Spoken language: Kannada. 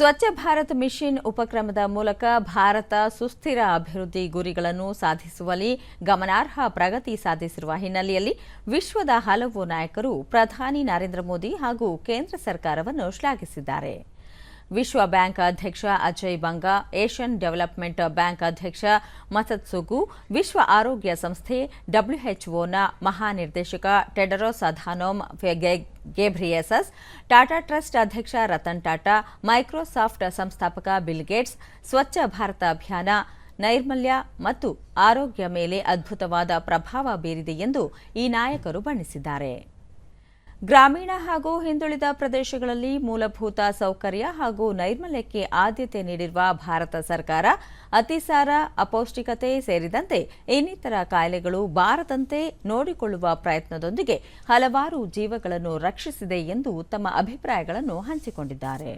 ಸ್ವಚ್ಛ ಭಾರತ್ ಮಿಷನ್ ಉಪಕ್ರಮದ ಮೂಲಕ ಭಾರತ ಸುಸ್ಥಿರ ಅಭಿವೃದ್ಧಿ ಗುರಿಗಳನ್ನು ಸಾಧಿಸುವಲ್ಲಿ ಗಮನಾರ್ಹ ಪ್ರಗತಿ ಸಾಧಿಸಿರುವ ಹಿನ್ನೆಲೆಯಲ್ಲಿ ವಿಶ್ವದ ಹಲವು ನಾಯಕರು ಪ್ರಧಾನಿ ನರೇಂದ್ರ ಮೋದಿ ಹಾಗೂ ಕೇಂದ್ರ ಸರ್ಕಾರವನ್ನು ಶ್ಲಾಘಿಸಿದ್ದಾರೆ. ವಿಶ್ವ ಬ್ಯಾಂಕ್ ಅಧ್ಯಕ್ಷ Ajay Banga, Asian Development Bank ಅಧ್ಯಕ್ಷ ಮಸತ್ಸುಗು ವಿಶ್ವ ಆರೋಗ್ಯ ಸಂಸ್ಥೆ ಡಬ್ಲ್ಯೂಎಚ್ಒನ ಮಹಾನಿರ್ದೇಶಕ Tedros Adhanom Ghebreyesus, Tata trust ಅಧ್ಯಕ್ಷ ರತನ್ ಟಾಟಾ, ಮೈಕ್ರೋಸಾಫ್ಟ್ ಸಂಸ್ಥಾಪಕ ಬಿಲ್ ಗೇಟ್ಸ್, ಸ್ವಚ್ಛ ಭಾರತ ಅಭಿಯಾನ, ನೈರ್ಮಲ್ಯ ಮತ್ತು ಆರೋಗ್ಯ ಮೇಲೆ ಅದ್ಭುತವಾದ ಪ್ರಭಾವ ಬೀರಿದೆ ಎಂದು ಈ ನಾಯಕರು ಬಣ್ಣಿಸಿದ್ದಾರೆ. ಗ್ರಾಮೀಣ ಹಾಗೂ ಹಿಂದುಳಿದ ಪ್ರದೇಶಗಳಲ್ಲಿ ಮೂಲಭೂತ ಸೌಕರ್ಯ ಹಾಗೂ ನೈರ್ಮಲ್ಯಕ್ಕೆ ಆದ್ಯತೆ ನೀಡಿರುವ ಭಾರತ ಸರ್ಕಾರ, ಅತಿಸಾರ, ಅಪೌಷ್ಟಿಕತೆ ಸೇರಿದಂತೆ ಇನ್ನಿತರ ಕಾಯಿಲೆಗಳು ಬಾರದಂತೆ ನೋಡಿಕೊಳ್ಳುವ ಪ್ರಯತ್ನದೊಂದಿಗೆ ಹಲವಾರು ಜೀವಗಳನ್ನು ರಕ್ಷಿಸಿದೆ ಎಂದು ತಮ್ಮ ಅಭಿಪ್ರಾಯಗಳನ್ನು ಹಂಚಿಕೊಂಡಿದ್ದಾರೆ.